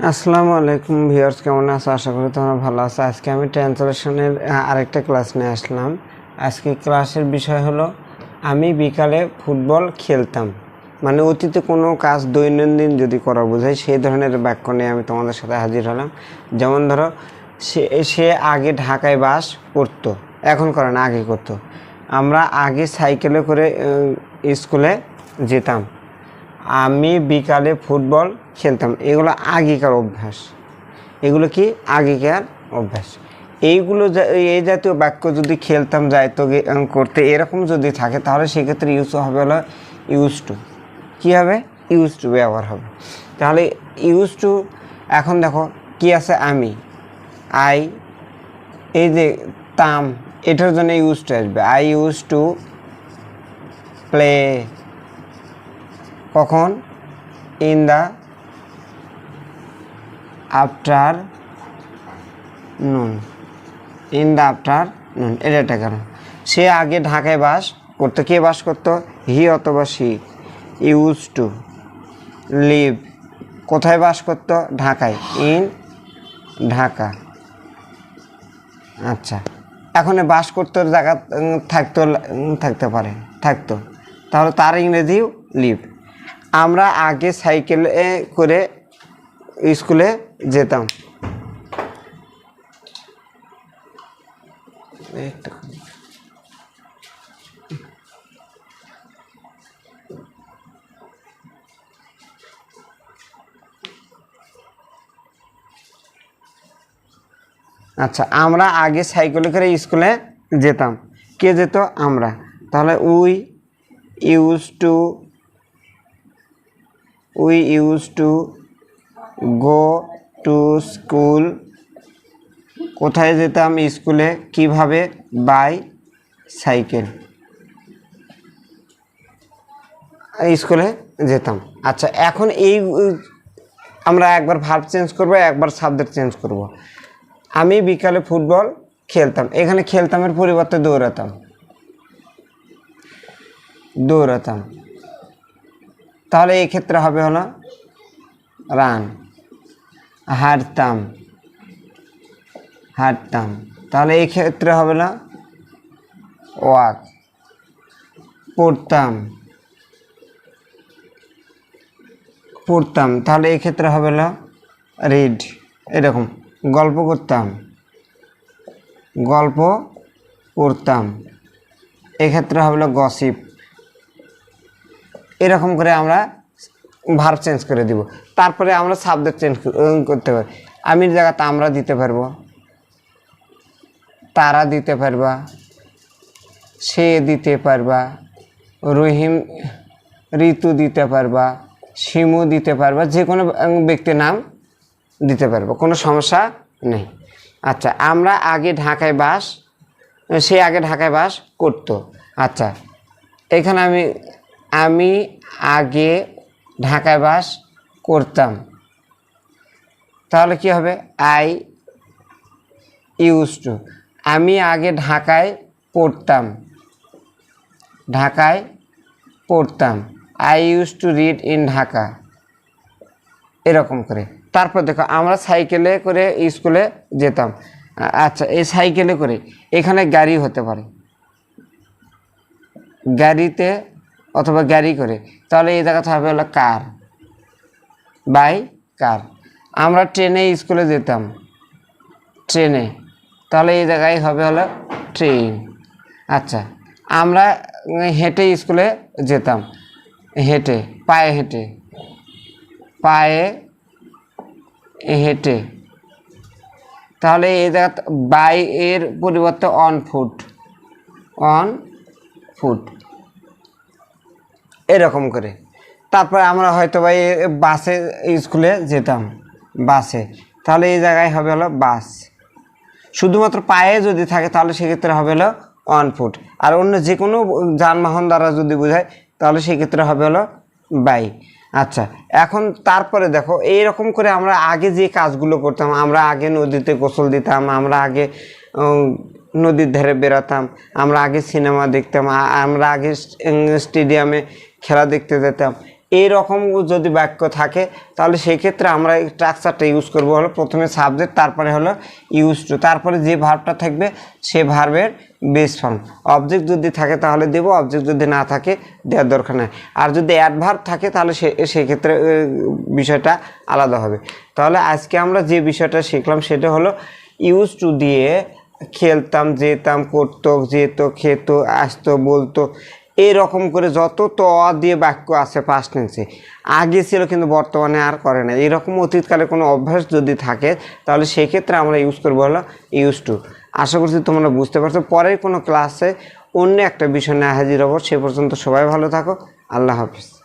আসসালামু আলাইকুম ভিউয়ার্স, কেমন আছো? আশা করি তোমরা ভালো আছো। আজকে আমি ট্রান্সলেশনের আরেকটা ক্লাস নিয়ে আসলাম। আজকে ক্লাসের বিষয় হলো, আমি বিকালে ফুটবল খেলতাম। মানে অতীতে কোনো কাজ দৈনন্দিন যদি করা বোঝায়, সেই ধরনের বাক্য নিয়ে আমি তোমাদের সাথে হাজির হলাম। যেমন ধরো, সে সে আগে ঢাকায় বাস করতো, এখন করে না, আগে করতো। আমরা আগে সাইকেলে করে স্কুলে যেতাম। আমি বিকালে ফুটবল খেলতাম। এগুলো আগেকার অভ্যাস। এগুলো কি আগেকার অভ্যাস? এইগুলো এই জাতীয় বাক্য যদি খেলতাম যাইতো করতে এরকম যদি থাকে, তাহলে সেক্ষেত্রে ইউজ হবে হলো ইউজ টু কী হবে? ইউজ টু ব্যবহার হবে। তাহলে ইউজ টু এখন দেখো কি আছে আমি আই এই যে তাম, এটার জন্য ইউজ টু আসবে। আই ইউজ টু প্লে কখন? In the afternoon in the afternoon এটা কেন সে আগে ঢাকায় বাস করতো। কে বাস করতো? হি অথবা সি। ইউজ টু লিভ কোথায় বাস করতো? ঢাকায়। ইন ঢাকা। আচ্ছা। এখন বাস করতে জায়গা থাকতো থাকতে পারে। থাকতো। তাহলে তার ইংরেজিও লিভ আমরা আগে সাইকেলে করে স্কুলে যেতাম। আচ্ছা আমরা আগে সাইকেলে করে স্কুলে যেতাম। কে যেত? আমরা। তাহলে we use to we use to go to school কোথায় যেতাম? স্কুলে কীভাবে? বাই সাইকেল স্কুলে যেতাম। আচ্ছা এখন এই, আমরা একবার ভার্ব চেঞ্জ করব, একবার সাবজেক্ট চেঞ্জ করব। আমি বিকালে ফুটবল খেলতাম। এখানে খেলতামের পরিবর্তে দৌড়াতাম। দৌড়াতাম। তাহলে এই ক্ষেত্রে হবে হলো রান। হারতাম। হারতাম। তাহলে এই ক্ষেত্রে হবে না ওয়াক। পড়তাম। পড়তাম। তাহলে এই ক্ষেত্রে হবে না রিড। এরকম। গল্প করতাম। গল্প পড়তাম। এক্ষেত্রে হবে গসিপ। এরকম করে আমরা ভার্ব চেঞ্জ করে দিব। তারপরে আমরা সাবজেক্ট চেঞ্জ করতে পারি। আমির জায়গাতে আমরা দিতে পারব। তারা দিতে পারবা। সে দিতে পারবা। রহিম, ঋতু দিতে পারবা। শিমু দিতে পারবা। যে কোনো ব্যক্তির নাম দিতে পারব। কোনো সমস্যা নেই। আচ্ছা আমরা আগে ঢাকায় বাস, সে আগে ঢাকায় বাস করতো। আচ্ছা এখানে আমি আমি আগে ঢাকায় বাস করতাম। তাহলে কি হবে? আই ইউজ টু আমি আগে ঢাকায় পড়তাম। ঢাকায় পড়তাম। I use to read in Dhaka এরকম করে। তারপর দেখো, আমরা সাইকেলে করে স্কুলে যেতাম। আচ্ছা এই সাইকেলে করে এখানে গাড়ি হতে পারে। গাড়িতে অথবা গাড়ি করে, তাহলে এই জায়গাতে হবে হলো কার বাই কার আমরা ট্রেনে স্কুলে যেতাম। ট্রেনে তাহলে এই জায়গায় হবে হলো ট্রেন আচ্ছা আমরা হেঁটে স্কুলে যেতাম। হেঁটে, পায়ে হেঁটে। পায়ে হেঁটে। তাহলে এই জায়গা বাই এর পরিবর্তে অন ফুট অন ফুট এরকম করে। তারপরে আমরা হয়তো বা বাসে স্কুলে যেতাম, বাসে। তাহলে এই জায়গায় হবে হলো বাস। শুধুমাত্র পায়ে যদি থাকে, তাহলে সেক্ষেত্রে হবে হলো ওয়ান ফুট আর অন্য যে কোনো যানবাহন দ্বারা যদি বোঝায়, তাহলে সেক্ষেত্রে হবে হলো বাই আচ্ছা এখন তারপরে দেখো এই রকম করে আমরা আগে যে কাজগুলো করতাম, আমরা আগে নদীতে গোসল দিতাম, আমরা আগে নদীর ধারে বেরাতাম আমরা আগে সিনেমা দেখতাম আমরা আগে স্টেডিয়ামে খেলা দেখতে যেতাম। এইরকম যদি বাক্য থাকে, তাহলে সেই ক্ষেত্রে আমরা এই স্ট্রাকচারটা ইউজ করব হলো প্রথমে সাবজেক্ট তারপরে হলো ইউজ টু তারপরে যে ভার্বটা থাকবে, সে ভার্বের বেস ফর্ম অবজেক্ট যদি থাকে, তাহলে দেবো অবজেক্ট যদি না থাকে, দেওয়ার দরকার নাই। আর যদি অ্যাডভার্ব থাকে, তাহলে সে সেক্ষেত্রে বিষয়টা আলাদা হবে। তাহলে আজকে আমরা যে বিষয়টা শিখলাম, সেটা হলো ইউজ টু দিয়ে খেলতাম, যেতাম, করতো, যেত, খেত, আসতো, বলতো এরকম করে যত ত দিয়ে বাক্য আছে পাস্ট টেন্সে আগে ছিল কিন্তু বর্তমানে আর করে না। এরকম অতীতকালে কোনো অভ্যাস যদি থাকে, তাহলে সেক্ষেত্রে আমরা ইউজ করব হলো ইউজ টু আশা করছি তোমরা বুঝতে পারছ। পরের কোনো ক্লাসে অন্য একটা বিষয় নিয়ে হাজির হব। সে পর্যন্ত সবাই ভালো থাকো। আল্লাহ হাফিজ।